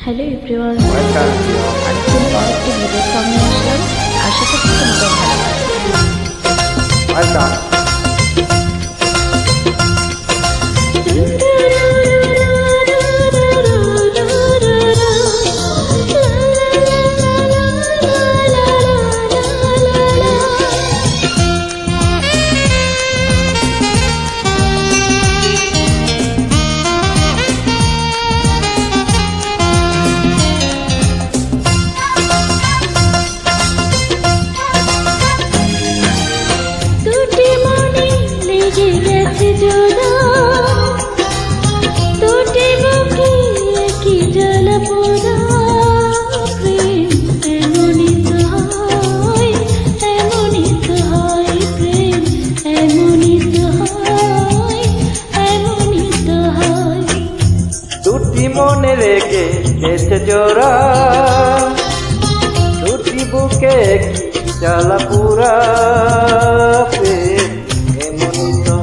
Hello everyone আজকে two আজকের পর একটি ভিডিও সামনে আসলাম আশা করছি তোমাদের ভালো মনে রেখে গেছে জোড়া। দুটি বুকে জ্বালা পুরা। এমন তো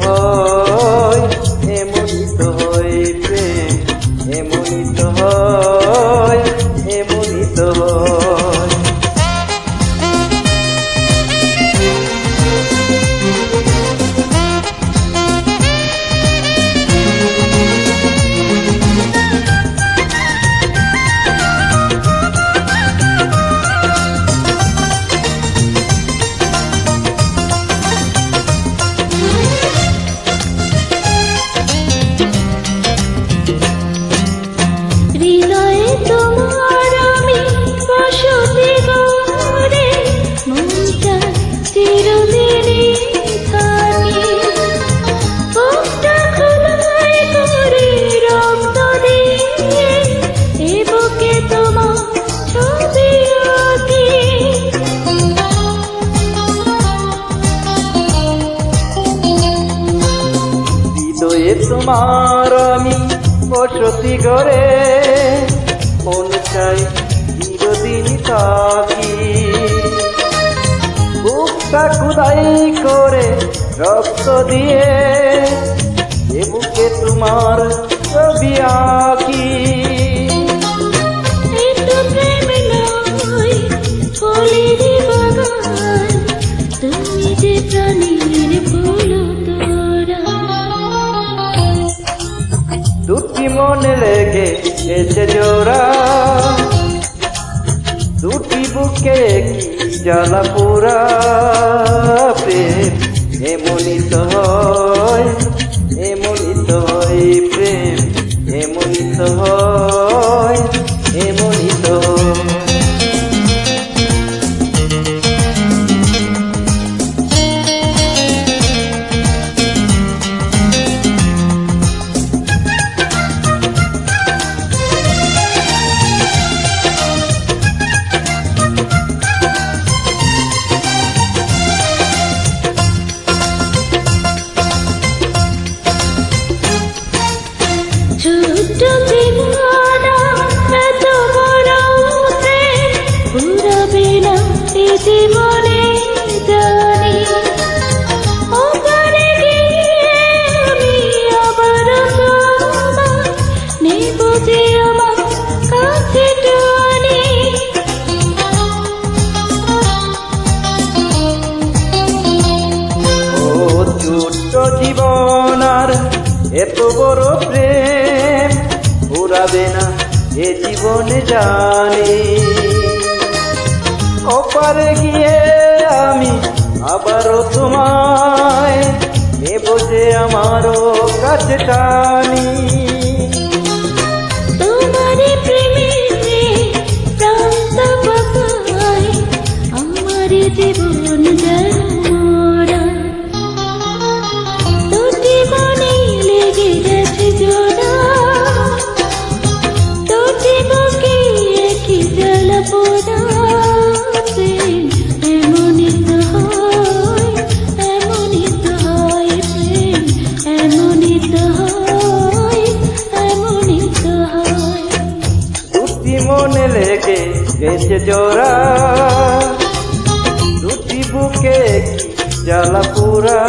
হৃদয়ে তোমার আমি বসতি করে মন চাই চিরদিন থাকি। বুকটা কুদাই করে রক্ত দিয়ে, এ বুকে তোমার ছবি আঁকি। দুটি মনে লেগে এসে জোড়া। দুটি বুকে কি জ্বালা পুরা প্রেম এমনি তো জীবন আর এত বড় প্রেম উড়াবে না এ জীবন জানি। ওপারে গিয়ে আমি আবারও তোমায় নেব যে আমারও কাছে টানি। জোড়া। দুটি বুকে জ্বালা পুরা